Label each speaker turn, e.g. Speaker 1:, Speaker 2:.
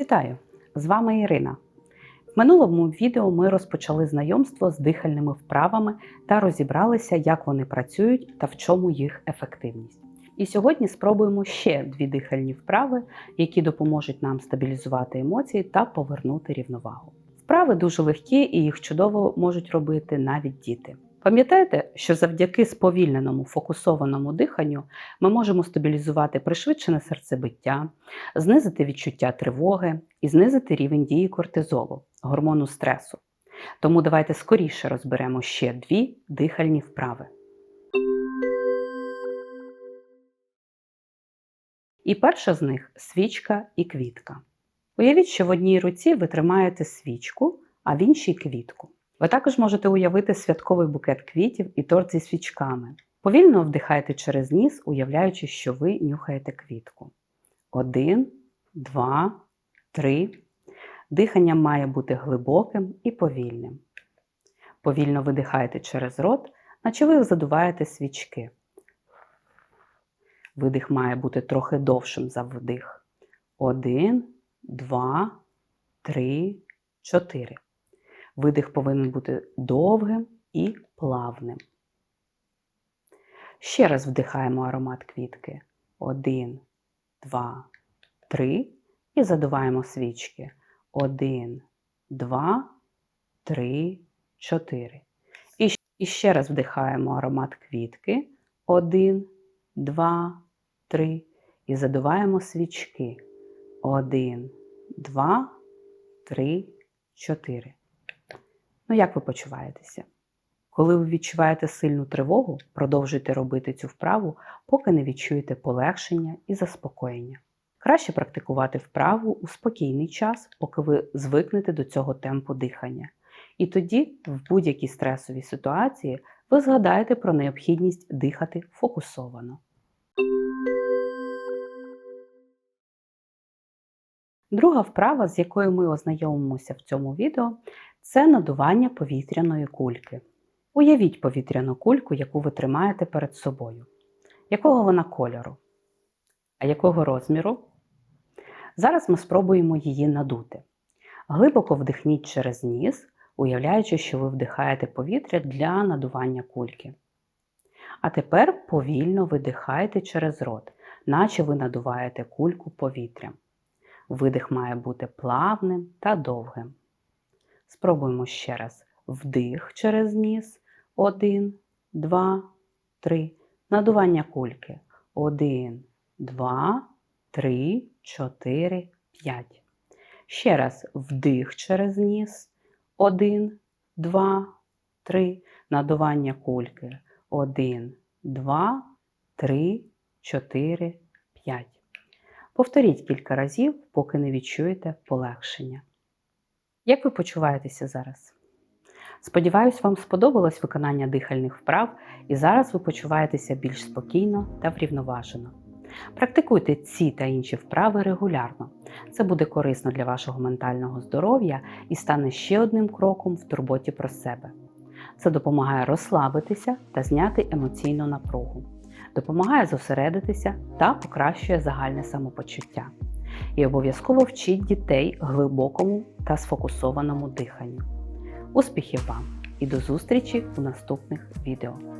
Speaker 1: Вітаю! З вами Ірина. В минулому відео ми розпочали знайомство з дихальними вправами та розібралися, як вони працюють та в чому їх ефективність. І сьогодні спробуємо ще дві дихальні вправи, які допоможуть нам стабілізувати емоції та повернути рівновагу. Вправи дуже легкі і їх чудово можуть робити навіть діти. Пам'ятаєте, що завдяки сповільненому фокусованому диханню ми можемо стабілізувати пришвидшене серцебиття, знизити відчуття тривоги і знизити рівень дії кортизолу, гормону стресу. Тому давайте скоріше розберемо ще дві дихальні вправи. І перша з них свічка і квітка. Уявіть, що в одній руці ви тримаєте свічку, а в іншій квітку. Ви також можете уявити святковий букет квітів і торт зі свічками. Повільно вдихайте через ніс, уявляючи, що ви нюхаєте квітку. Один, два, три. Дихання має бути глибоким і повільним. Повільно видихайте через рот, наче ви задуваєте свічки. Видих має бути трохи довшим за вдих. Один, два, три, чотири. Видих повинен бути довгим і плавним. Ще раз вдихаємо аромат квітки. Один, два, три. І задуваємо свічки. Один, два, три, чотири. І, ще раз вдихаємо аромат квітки. Один, два, три. І задуваємо свічки. Один, два, три, чотири. Ну, як ви почуваєтеся? Коли ви відчуваєте сильну тривогу, продовжуйте робити цю вправу, поки не відчуєте полегшення і заспокоєння. Краще практикувати вправу у спокійний час, поки ви звикнете до цього темпу дихання. І тоді, в будь-якій стресовій ситуації, ви згадаєте про необхідність дихати фокусовано. Друга вправа, з якою ми ознайомимося в цьому відео, це надування повітряної кульки. Уявіть повітряну кульку, яку ви тримаєте перед собою. Якого вона кольору? А якого розміру? Зараз ми спробуємо її надути. Глибоко вдихніть через ніс, уявляючи, що ви вдихаєте повітря для надування кульки. А тепер повільно видихайте через рот, наче ви надуваєте кульку повітрям. Видих має бути плавним та довгим. Спробуємо ще раз. Вдих через ніс. Один, два, три. Надування кульки. Один, два, три, чотири, п'ять. Ще раз вдих через ніс. Один, два, три. Надування кульки. Один, два, три, чотири, п'ять. Повторіть кілька разів, поки не відчуєте полегшення. Як ви почуваєтеся зараз? Сподіваюсь, вам сподобалось виконання дихальних вправ, і зараз ви почуваєтеся більш спокійно та врівноважено. Практикуйте ці та інші вправи регулярно. Це буде корисно для вашого ментального здоров'я і стане ще одним кроком в турботі про себе. Це допомагає розслабитися та зняти емоційну напругу, допомагає зосередитися та покращує загальне самопочуття. І обов'язково вчіть дітей глибокому та сфокусованому диханню. Успіхів вам і до зустрічі у наступних відео!